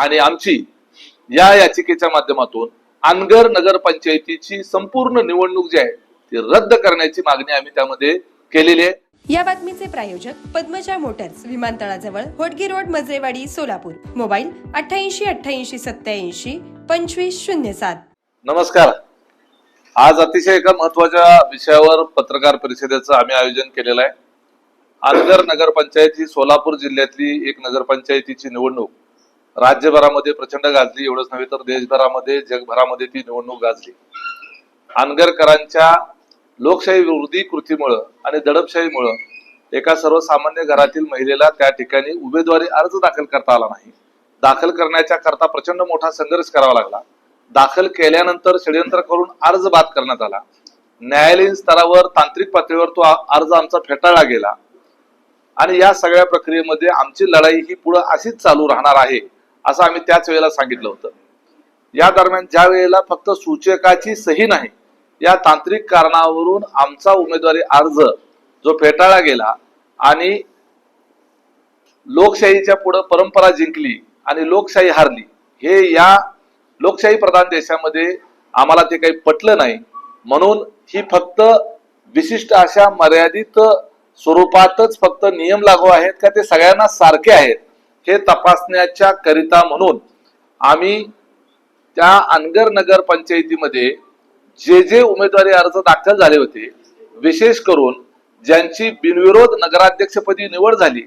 आणि आमची या याचिकेच्या माध्यमातून अनगर नगर पंचायतीची संपूर्ण निवडणूक जी आहे ती रद्द करण्याची मागणी आम्ही त्यामध्ये केलेली आहे. या बातमीचे प्रायोजक पद्मजा मोटर्स विमानतळाजवळ होटगी रोड मजरेवाडी सोलापूर. मोबाईल अठ्ठ्याऐंशी अठ्ठ्याऐंशी सत्याऐंशी पंचवीस शून्य सात. नमस्कार. आज अतिशय एका महत्त्वाच्या विषयावर पत्रकार परिषदेचं आम्ही आयोजन केलेलं आहे. अनगर नगरपंचायत ही सोलापूर जिल्ह्यातली एक नगरपंचायतीची निवडणूक. राज्यभरामध्ये प्रचंड गाजली. एवढंच नव्हे तर देशभरामध्ये जगभरामध्ये ती निवडणूक गाजली. आनगरकरांच्या लोकशाही विरोधी कृतीमुळं आणि दडपशाहीमुळं एका सर्वसामान्य घरातील महिलेला त्या ठिकाणी उमेदवारी अर्ज दाखल करता आला नाही. दाखल करण्याच्या करता प्रचंड मोठा संघर्ष करावा लागला. दाखल केल्यानंतर षडयंत्र करून अर्ज बाद करण्यात आला. न्यायालयीन स्तरावर तांत्रिक पातळीवर तो अर्ज आमचा फेटाळला गेला. आणि या सगळ्या प्रक्रियेमध्ये आमची लढाई ही पुढे अशीच चालू राहणार आहे. असं आम्ही त्याच वेळेला सांगितलं होतं. या दरम्यान ज्या वेळेला फक्त सूचकाची सही नाही या तांत्रिक कारणावरून आमचा उमेदवारी अर्ज जो फेटाळला गेला आणि लोकशाहीच्या पुढं परंपरा जिंकली आणि लोकशाही हारली हे या लोकशाही प्रधान देशामध्ये आम्हाला ते काही पटलं नाही. म्हणून ही फक्त विशिष्ट अशा मर्यादित स्वरूपातच फक्त नियम लागू आहेत का ते सगळ्यांना सारखे आहेत? हे तपासण्याच्या करिता म्हणून आम्ही त्या अनगर नगर पंचायतीमध्ये जे जे उमेदवारी अर्ज दाखल झाले होते विशेष करून ज्यांची बिनविरोध नगराध्यक्षपदी निवड झाली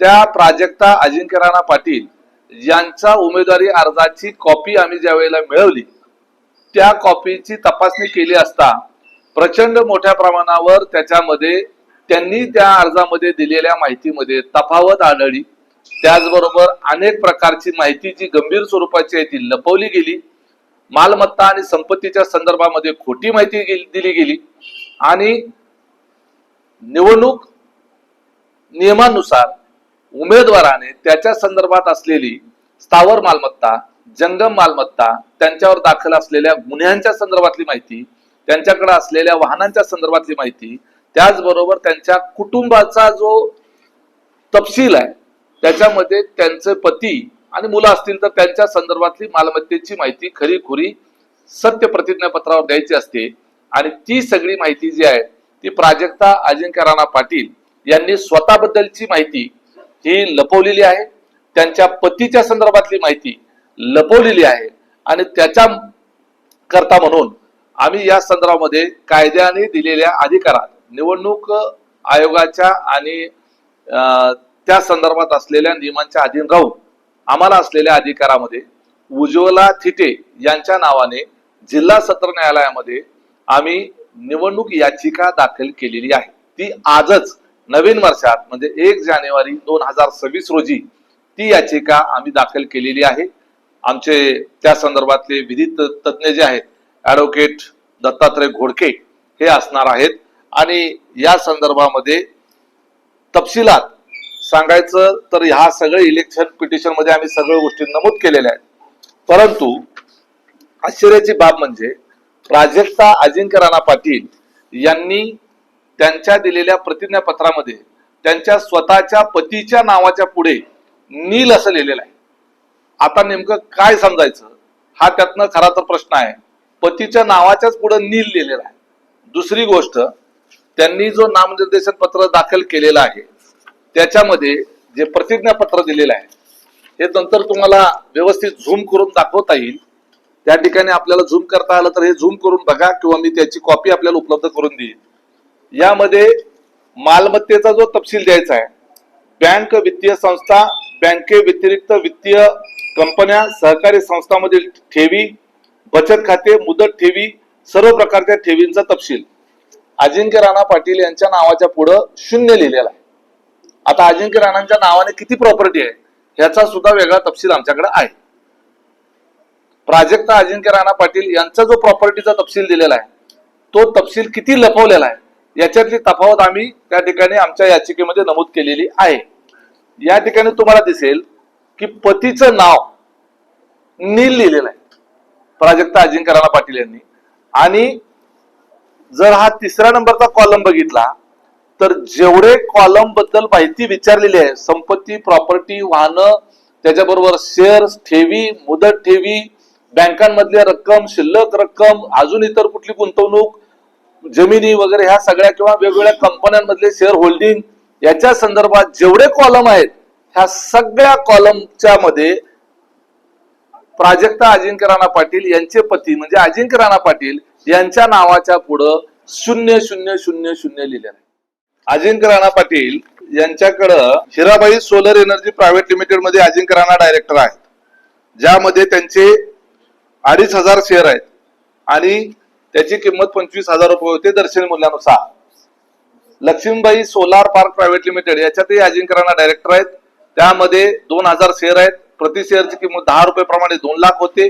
त्या प्राजक्ता अजिंक्य राणा पाटील यांचा उमेदवारी अर्जाची कॉपी आम्ही ज्या वेळेला मिळवली त्या कॉपीची तपासणी केली असता प्रचंड मोठ्या प्रमाणावर त्याच्यामध्ये त्यांनी त्या अर्जामध्ये दिलेल्या माहितीमध्ये तफावत आढळली. त्याचबरोबर अनेक प्रकारची माहिती जी गंभीर स्वरूपाची आहे ती लपवली गेली. मालमत्ता आणि संपत्तीच्या संदर्भामध्ये खोटी माहिती दिली गेली. आणि निवडणूक नियमानुसार उमेदवाराने त्याच्या संदर्भात असलेली स्थावर मालमत्ता जंगम मालमत्ता त्यांच्यावर दाखल असलेल्या गुन्ह्यांच्या संदर्भातली माहिती त्यांच्याकडे असलेल्या वाहनांच्या संदर्भातली माहिती त्याचबरोबर त्यांच्या कुटुंबाचा जो तपशील आहे त्याच्यामध्ये त्यांचे पती आणि मुलं असतील तर त्यांच्या संदर्भातली मालमत्तेची माहिती खरी खुरी सत्य प्रतिज्ञापत्रावर द्यायची असते. आणि ती सगळी माहिती जी आहे ती प्राजक्ता अजिंक्य राणा पाटील यांनी स्वतःबद्दलची माहिती ही लपवलेली आहे. त्यांच्या पतीच्या संदर्भातली माहिती लपवलेली आहे. आणि त्याच्या करता म्हणून आम्ही या संदर्भामध्ये कायद्याने दिलेल्या अधिकारात निवडणूक आयोगाच्या आणि त्या संदर्भात असलेल्या नियमांच्या अधीन राहून आम्हाला असलेल्या अधिकारामध्ये उज्ज्वला थिटे यांच्या नावाने जिल्हा सत्र न्यायालयामध्ये आम्ही निवडणूक याचिका दाखल केलेली आहे. ती आजच नवीन वर्षात म्हणजे एक जानेवारी दोन हजार सव्वीस रोजी ती याचिका आम्ही दाखल केलेली आहे. आमचे त्या संदर्भातले विधी तज्ज्ञ जे आहेत ऍडव्होकेट दत्तात्रय घोडके हे असणार आहेत. आणि या संदर्भामध्ये तपशिलात सांगायचं तर ह्या सगळे इलेक्शन पिटिशनमध्ये आम्ही सगळ्या गोष्टी नमूद केलेल्या आहेत. परंतु आश्चर्याची बाब म्हणजे प्राजक्ता अजिंक्य राणा पाटील यांनी त्यांच्या दिलेल्या प्रतिज्ञापत्रामध्ये त्यांच्या स्वतःच्या पतीच्या नावाच्या पुढे नील असं लिहिलेलं आहे. आता नेमकं काय समजायचं? हा त्यातनं खरा तर प्रश्न आहे. पतीच्या नावाच्याच पुढे नील लिहिलेला आहे. दुसरी गोष्ट त्यांनी जो नामनिर्देशन पत्र दाखल केलेलं आहे त्याच्यामध्ये जे प्रतिज्ञापत्र दिलेलं आहे हे नंतर तुम्हाला व्यवस्थित झूम करून दाखवता येईल. त्या ठिकाणी आपल्याला झूम करता आलं तर हे झूम करून बघा किंवा मी त्याची कॉपी आपल्याला उपलब्ध करून देईन. यामध्ये मालमत्तेचा जो तपशील द्यायचा आहे बँक वित्तीय संस्था बँके व्यतिरिक्त वित्तीय कंपन्या सहकारी संस्थांमधील ठेवी बचत खाते मुदत ठेवी सर्व प्रकारच्या ठेवींचा तपशील. अजिंक्य राणा पाटील यांच्या नावाच्या पुढं शून्य लिहिलेला आहे. आता अजिंक्य राणांच्या नावाने किती प्रॉपर्टी आहे ह्याचा सुद्धा वेगळा तपशील आमच्याकडे आहे. प्राजक्ता अजिंक्य राणा पाटील यांचा जो प्रॉपर्टीचा तपशील दिलेला आहे तो तपशील किती लपवलेला आहे याच्यातली तफावत आम्ही त्या ठिकाणी आमच्या याचिकेमध्ये नमूद केलेली आहे. या ठिकाणी तुम्हाला दिसेल की पतीचं नाव नील लिहिलेलं आहे प्राजक्ता अजिंक्य राणा पाटील यांनी. आणि जर हा तिसऱ्या नंबरचा कॉलम बघितला तर जेवढे कॉलमबद्दल माहिती विचारलेली आहे संपत्ती प्रॉपर्टी वाहनं त्याच्याबरोबर शेअर्स ठेवी मुदत ठेवी बँकांमधल्या रक्कम शिल्लक रक्कम अजून इतर कुठली गुंतवणूक जमिनी वगैरे ह्या सगळ्या किंवा वेगवेगळ्या कंपन्यांमधले शेअर होल्डिंग याच्या संदर्भात जेवढे कॉलम आहेत ह्या सगळ्या कॉलमच्या मध्ये प्राजक्ता अजिंक्य राणा पाटील यांचे पती म्हणजे अजिंक्य राणा पाटील यांच्या नावाच्या पुढं शून्य शून्य शून्य शून्य लिहिलेलं आहे. अजिंक्य राणा पाटील यांच्याकडं हिराबाई सोलर एनर्जी प्रायव्हेट लिमिटेडमध्ये अजिंक्य राणा डायरेक्टर आहेत. ज्यामध्ये त्यांचे अडीच हजार शेअर आहेत आणि त्याची किंमत पंचवीस हजार रुपये होते दर्शनी मूल्यानुसार. Laxmibai solar park private limited याच्यातही Ajinkya Rana director आहेत. त्यामध्ये दोन हजार शेअर आहेत. प्रति शेअरची किंमत दहा रुपये प्रमाणे दोन लाख होते.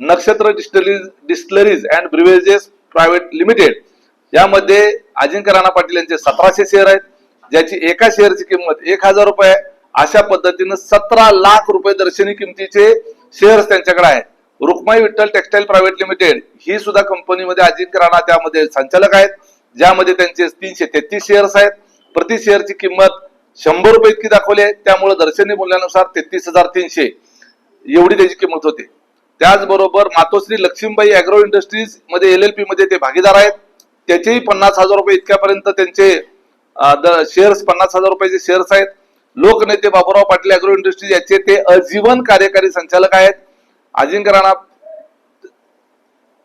Nakshatra distilleries distilleries and beverages private limited यामध्ये अजिंक्य राणा पाटील यांचे सतराशे शेअर आहेत. ज्याची एका शेअरची किंमत एक हजार रुपये आहे. अशा पद्धतीनं सतरा लाख रुपये दर्शनी किमतीचे शेअर्स त्यांच्याकडे आहेत. Rukmai Vitthal textile private limited ही सुद्धा कंपनीमध्ये अजिंक्य राणा त्यामध्ये संचालक आहेत. ज्यामध्ये त्यांचे तीनशे तेहतीस शेअर्स आहेत. प्रति शेअरची किंमत शंभर रुपये इतकी दाखवली आहे. त्यामुळे दर्शनी मूल्यानुसार तेहतीस हजार तीनशे एवढी त्याची किंमत होते. त्याचबरोबर मातोश्री लक्ष्मीबाई अॅग्रो इंडस्ट्रीजमध्ये एल एल पी मध्ये ते भागीदार आहेत. त्याचेही पन्नास हजार रुपये इतक्यापर्यंत त्यांचे शेअर्स पन्नास हजार रुपयाचे शेअर्स आहेत. लोकनेते बाबुराव पाटील अॅग्रो इंडस्ट्रीज याचे ते अजीवन कार्यकारी संचालक आहेत. अजिंक्य राणा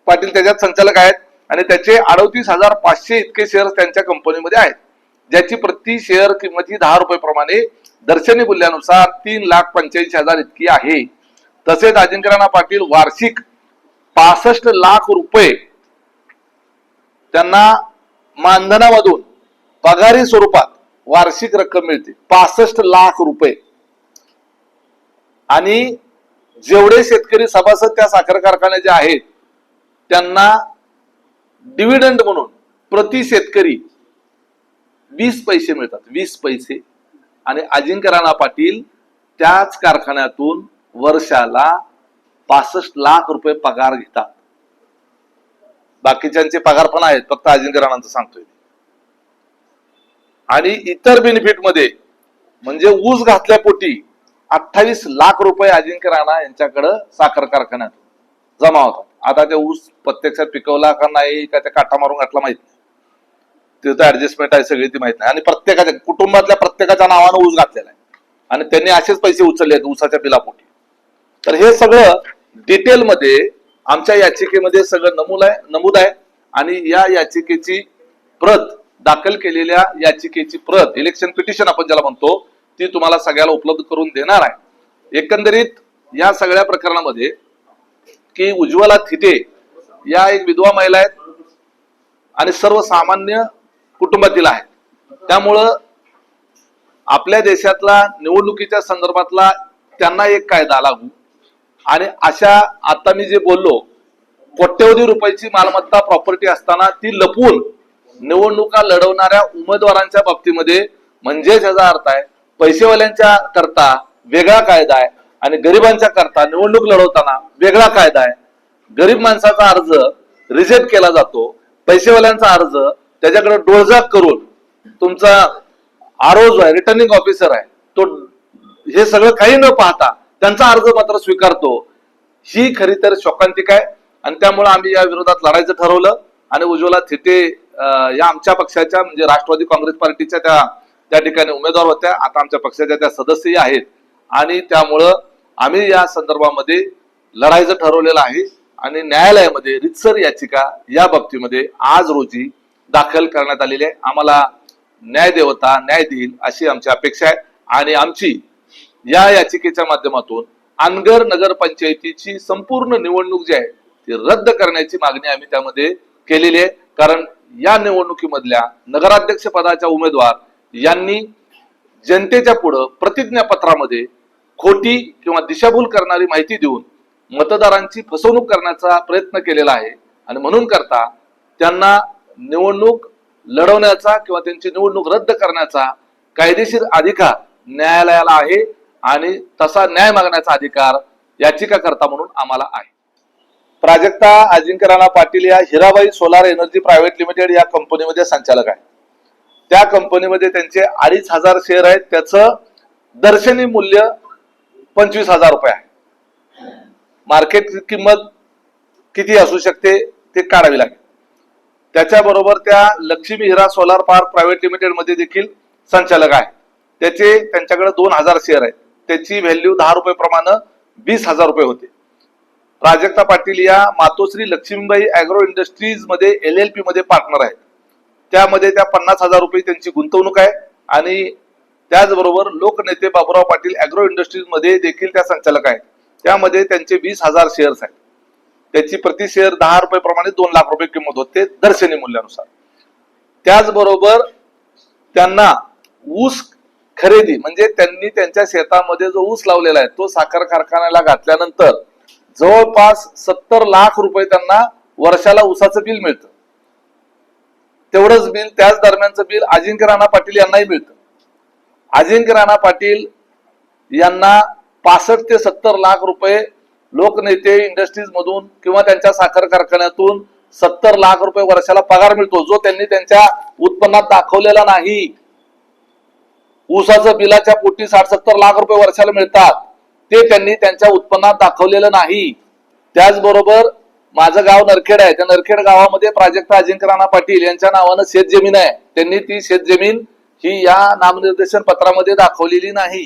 पाटील त्याच्यात संचालक आहेत. आणि त्याचे अडतीस हजार पाचशे इतके शेअर्स त्यांच्या कंपनीमध्ये आहेत. ज्याची प्रति शेअर किंमत ही दहा रुपये प्रमाणे दर्शनी मूल्यानुसार तीन लाख पंच्याऐंशी हजार इतकी आहे. तसेच अजिंक्य राणा पाटील वार्षिक पासष्ट लाख रुपये त्यांना मानधनामधून पगारी स्वरूपात वार्षिक रक्कम मिळते. पासष्ट लाख रुपये. आणि जेवढे शेतकरी सभासद त्या साखर कारखान्याचे आहेत त्यांना डिव्हिडंड म्हणून प्रति शेतकरी वीस पैसे मिळतात. वीस पैसे. आणि अजिंक्य राणा पाटील त्याच कारखान्यातून वर्षाला पासष्ट लाख रुपये पगार घेतात. बाकीच्यांचे पगार पण आहेत फक्त अजिंक्य राणांचं सांगतोय आणि इतर बेनिफिटमध्ये म्हणजे ऊस घातल्या पोटी अठ्ठावीस लाख रुपये अजिंक्य राणा यांच्याकडं साखर कारखान्यात जमा होतात. आता ते ऊस प्रत्यक्षात पिकवला का नाही का त्या काटा मारून घातला माहीत नाही. तिथं ऍडजस्टमेंट आहे सगळी ती माहीत नाही. आणि प्रत्येकाच्या कुटुंबातल्या प्रत्येकाच्या नावानं ऊस घातलेला आहे. आणि त्यांनी असेच पैसे उचलले आहेत ऊसाच्या बिलापोटी. तर हे सगळं डिटेलमध्ये आमच्या याचिकेमध्ये सगळं नमूद आहे नमूद आहे. आणि या याचिकेची प्रत दाखल केलेल्या याचिकेची प्रत इलेक्शन पिटिशन आपण ज्याला म्हणतो ती तुम्हाला सगळ्याला उपलब्ध करून देणार आहे. एकंदरीत या सगळ्या प्रकरणामध्ये की उज्ज्वला थिटे या एक विधवा महिला आहेत आणि सर्वसामान्य कुटुंबातील आहेत. त्यामुळं आपल्या देशातला निवडणुकीच्या संदर्भातला त्यांना एक कायदा लागू आणि अशा आता मी जे बोललो कोट्यवधी रुपयाची मालमत्ता प्रॉपर्टी असताना ती लपवून निवडणुका लढवणाऱ्या उमेदवारांच्या बाबतीमध्ये म्हणजेच याचा अर्थ आहे पैसेवाल्यांच्या करता वेगळा कायदा आहे आणि गरिबांच्या करता निवडणूक लढवताना वेगळा कायदा आहे. गरीब माणसाचा अर्ज रिजेक्ट केला जातो पैसेवाल्यांचा अर्ज त्याच्याकडे डोळजाक करून तुमचा आरो जो आहे रिटर्निंग ऑफिसर आहे तो हे सगळं काही न पाहता त्यांचा अर्ज मात्र स्वीकारतो. ही खरी तर शोकांतिक आहे. आणि त्यामुळे आम्ही या विरोधात लढायचं ठरवलं. आणि उज्ज्वला थिटे या आमच्या पक्षाच्या म्हणजे राष्ट्रवादी काँग्रेस पार्टीच्या त्या त्या ठिकाणी उमेदवार होत्या. आता आमच्या पक्षाच्या त्या सदस्यही आहेत. आणि त्यामुळं आम्ही या संदर्भामध्ये लढायचं ठरवलेलं आहे. आणि न्यायालयामध्ये रितसर याचिका या बाबतीमध्ये आज रोजी दाखल करण्यात आलेली आहे. आम्हाला न्याय देवता न्याय देईल अशी आमची अपेक्षा आहे. आणि आमची या याचिकेच्या माध्यमातून अनगर नगरपंचायतीची संपूर्ण निवडणूक जी आहे ती रद्द करण्याची मागणी आम्ही त्यामध्ये केलेली आहे. कारण या निवडणुकीमधल्या नगराध्यक्ष पदाच्या उमेदवार यांनी जनतेच्या पुढं प्रतिज्ञापत्रामध्ये खोटी किंवा दिशाभूल करणारी माहिती देऊन मतदारांची फसवणूक करण्याचा प्रयत्न केलेला आहे. आणि म्हणून करता त्यांना निवडणूक लढवण्याचा किंवा त्यांची निवडणूक रद्द करण्याचा कायदेशीर अधिकार न्यायालयाला आहे. आणि तसा न्याय मागण्याचा अधिकार याचिकाकर्ता म्हणून आम्हाला आहे. प्राजक्ता अजिंक्य राणा पाटील या Hirabai solar energy private limited या कंपनीमध्ये संचालक आहे त्या कंपनीमध्ये त्यांचे अडीच हजार शेअर आहेत. त्याचं दर्शनी मूल्य पंचवीस हजार रुपये आहे. मार्केट किंमत किती असू शकते ते काढावी लागेल. त्याच्याबरोबर त्या Lakshmi Hira solar park private लिमिटेडमध्ये देखील संचालक आहे त्याचे त्यांच्याकडे दोन हजार शेअर आहेत. त्याची व्हॅल्यू दहा रुपये प्रमाणे वीस हजार रुपये होते. प्राजक्ता पाटील या मातोश्री लक्ष्मीबाई अॅग्रो इंडस्ट्रीजमध्ये एल एल पी मध्ये पार्टनर आहेत. त्यामध्ये त्या पन्नास हजार रुपये त्यांची गुंतवणूक आहे आणि त्याचबरोबर लोकनेते बाबुराव पाटील अॅग्रो इंडस्ट्रीजमध्ये देखील त्या संचालक आहेत. त्यामध्ये त्यांचे वीस हजार शेअर्स आहेत. त्याची प्रति शेअर दहा रुपये प्रमाणे दोन लाख रुपये किंमत होते दर्शनी मूल्यानुसार. त्याचबरोबर त्यांना ऊस खरेदी म्हणजे त्यांनी त्यांच्या शेतामध्ये जो ऊस लावलेला आहे तो साखर कारखान्याला घातल्यानंतर जवळपास सत्तर लाख रुपये त्यांना वर्षाला ऊसाचं बिल मिळतं. तेवढंच बिल त्याच दरम्यानचं बिल अजिंक्य राणा पाटील यांनाही मिळतं. अजिंक्य राणा पाटील यांना पासष्ट ते सत्तर लाख रुपये लोकनेते इंडस्ट्रीज मधून किंवा त्यांच्या साखर कारखान्यातून सत्तर लाख रुपये वर्षाला पगार मिळतो जो त्यांनी त्यांच्या उत्पन्नात दाखवलेला नाही. ऊसाचं बिलाच्या पोटी साठ सत्तर लाख रुपये वर्षाला मिळतात. ते त्यांनी त्यांच्या उत्पन्नात दाखवलेलं नाही. त्याचबरोबर माझं गाव नरखेड आहे. त्या नरखेड गावामध्ये प्राजक्त अजिंक्य राणा पाटील यांच्या नावानं शेतजमीन आहे. त्यांनी ती शेतजमीन ही या नामनिर्देशन पत्रामध्ये दाखवलेली नाही.